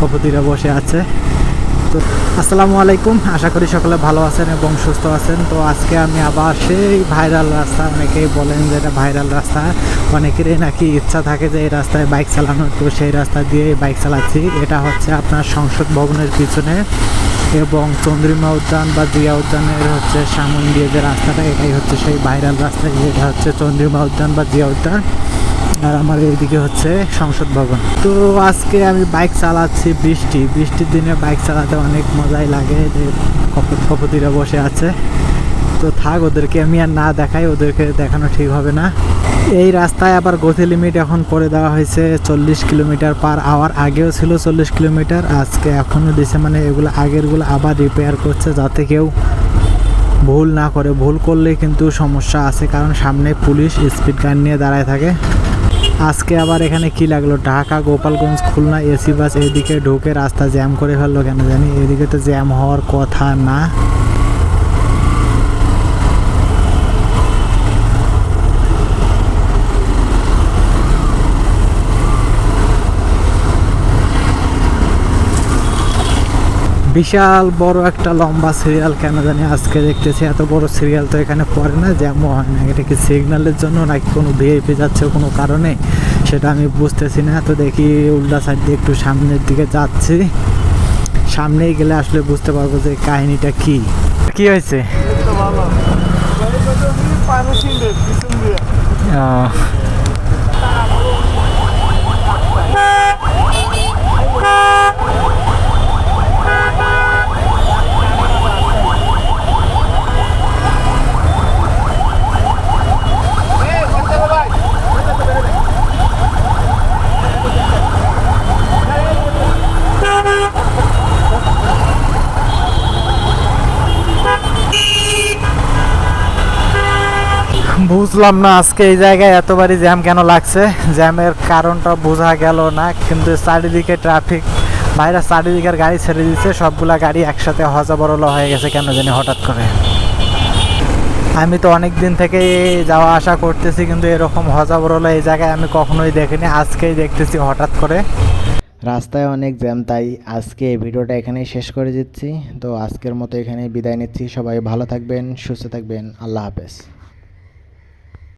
কপত বসে আছে। তো, আসসালামু আলাইকুম। আশা করি সকলে ভালো আছেন এবং সুস্থ আছেন। তো আজকে আমি আবার সেই ভাইরাল রাস্তা, অনেকেই বলেন যে এটা ভাইরাল রাস্তা। অনেকেরই নাকি ইচ্ছা থাকে যে এই রাস্তায় বাইক চালানোর। তো সেই রাস্তা দিয়ে বাইক চালাচ্ছি। এটা হচ্ছে আপনার সংসদ ভবনের পিছনে এবং চন্দ্রিমা উদ্যান বা জিয়া উদ্যানের হচ্ছে সামন দিয়ে যে রাস্তাটা, এটাই হচ্ছে সেই ভাইরাল রাস্তা। এটা হচ্ছে চন্দ্রিমা উদ্যান বা জিয়া উদ্যান। আর আমার এইদিকে হচ্ছে সংসদ ভবন। তো আজকে আমি বাইক চালাচ্ছি বৃষ্টি। বৃষ্টির দিনে বাইক চালাতে অনেক মজাই লাগে যে কপত কপতিরা বসে আছে। তো থাক, ওদেরকে আমি আর না দেখাই, ওদেরকে দেখানো ঠিক হবে না। এই রাস্তায় আবার গতি লিমিট এখন করে দেওয়া হয়েছে চল্লিশ কিলোমিটার পার আওয়ার আগেও ছিল চল্লিশ কিলোমিটার, আজকে এখনও দিছে মানে এগুলো আগেরগুলো আবার রিপেয়ার করছে যাতে কেউ ভুল না করে। ভুল করলে কিন্তু সমস্যা আছে, কারণ সামনে পুলিশ স্পিড গান নিয়ে দাঁড়ায় থাকে। আজকে আবার এখানে কি লাগল? ঢাকা, গোপালগঞ্জ, খুলনা, এসি বাস, এদিকে ঢুকে রাস্তা জ্যাম করে ফেলল কেন জানি? এদিকে তো জ্যাম হওয়ার কথা না। বিশাল বড় একটা লম্বা সিরিয়াল কেন জানি আজকে দেখতেছি এত বড় সিরিয়াল তো এখানে পড়ে না যেমন হয় না। এটা কি সিগন্যালের জন্য নাকি কোনো ভিআইপি যাচ্ছে কোনো কারণে? সেটা আমি বুঝতেছি না। তো দেখি উল্টা সাইড দিয়ে একটু সামনের দিকে যাচ্ছি। সামনেই গেলে আসলে বুঝতে পারব যে কাহিনীটা কি। কি হয়েছে? ভালো। বুঝলাম না আজকে এই জায়গায় এতবারই জ্যাম কেন লাগছে। জ্যামের কারণটা বোঝা গেল না, কিন্তু চারিদিকে ট্রাফিক বাইরে চারিদিকের গাড়ি ছেড়ে দিচ্ছে সবগুলা গাড়ি একসাথে হজাবরল হয়ে গেছে কেন জানি হঠাৎ করে। আমি তো অনেক দিন থেকে যাওয়া আসা করতেছি, কিন্তু এরকম হজাবরল এই জায়গায় আমি কখনোই দেখিনি, আজকেই দেখতেছি হঠাৎ করে। রাস্তায় অনেক জ্যাম, তাই আজকে এই ভিডিওটা এখানেই শেষ করে দিচ্ছি। তো আজকের মতো এখানেই বিদায় নিচ্ছি, সবাই ভালো থাকবেন, সুস্থ থাকবেন, আল্লাহ হাফেজ।